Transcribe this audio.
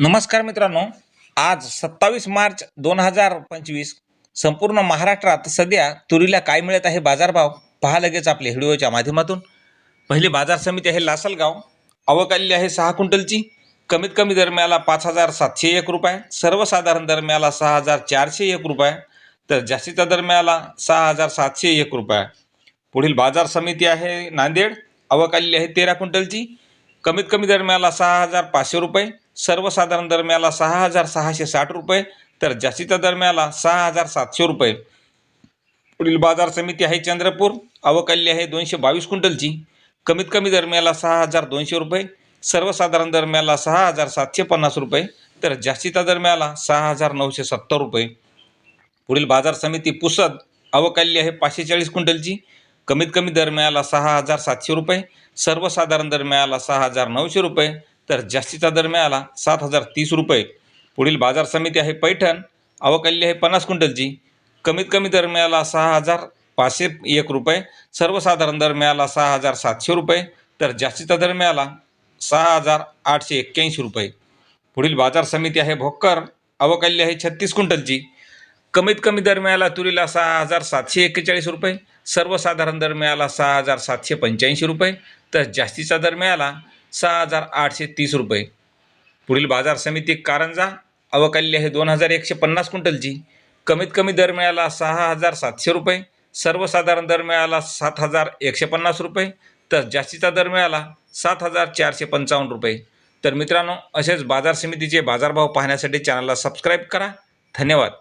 नमस्कार मित्रांनो. आज सत्तावीस मार्च दोन हजार पंचवीस. संपूर्ण महाराष्ट्रात सध्या तुरीला काय मिळत आहे बाजारभाव? पहा लगेच आपल्या व्हिडिओच्या माध्यमातून. पहिली बाजार समिती आहे लासलगाव. आवक आलेली आहे सहा क्विंटलची. कमीत कमी दरम्याला पाच हजार सातशे एक रुपये. सर्वसाधारण दरम्याला सहा हजार चारशे एक रुपये. तर जास्तीचा दरम्याला सहा हजार सातशे एक रुपये. पुढील बाजार समिती आहे नांदेड. आवक आलेली आहे तेरा क्विंटलची. कमीत कमी दरम्याला सहा हजार पाचशे रुपये. सर्वसाधारण दरम्याला सहा हजार सहाशे साठ रुपये तर जास्तीच्या दरम्याला सहा हजार सातशे रुपये. पुढील बाजार समिती आहे चंद्रपूर अवकाल्य आहे दोनशे बावीस क्विंटलची. कमीत कमी दरम्याला सहा हजार दोनशे रुपये सर्वसाधारण दरम्याला सहा हजार सातशे पन्नास रुपये तर जास्तीच्या दरम्याला सहा हजार नऊशे सत्तर रुपये. पुढील बाजार समिती पुसद अवकाल्य आहे पाचशे चाळीस क्विंटलची. कमीत कमी दरम्याला सहा हजार सातशे रुपये सर्वसाधारण दरम्याला सहा हजार नऊशे रुपये तर जास्तीचा दर मिळाला सात हजार तीस रुपये. पुढील बाजार समिती आहे पैठण. अवकाल्य आहे पन्नास क्विंटलची. कमीत कमी दरम्याला सहा हजार पाचशे एक रुपये. सर्वसाधारण दर मिळाला सहा हजार सातशे रुपये. तर जास्तीचा दर मिळाला सहा हजार आठशे एक्क्याऐंशी रुपये. पुढील बाजार समिती आहे भोकर. अवकाल्य आहे छत्तीस क्विंटलची. कमीत कमी दरम्याला तुरीला सहा हजार सातशे एक्केचाळीस रुपये. सर्वसाधारण दर मिळाला सहा हजार सातशे पंच्याऐंशी रुपये. तर जास्तीचा दर मिळाला सहा हजार आठशे तीस रुपये. पुढील बाजार समिती कारंजा अवकाल्य आहे दोन हजार एकशे पन्नास क्विंटलची. कमीत कमी दर मिळाला सहा हजार सातशे रुपये. सर्वसाधारण दर मिळाला सात हजार एकशे पन्नास रुपये. तर जास्तीचा दर मिळाला सात हजार चारशे पंचावन्न रुपये. तर मित्रांनो असेच बाजार समितीचे बाजारभाव पाहण्यासाठी चॅनलला सबस्क्राईब करा. धन्यवाद.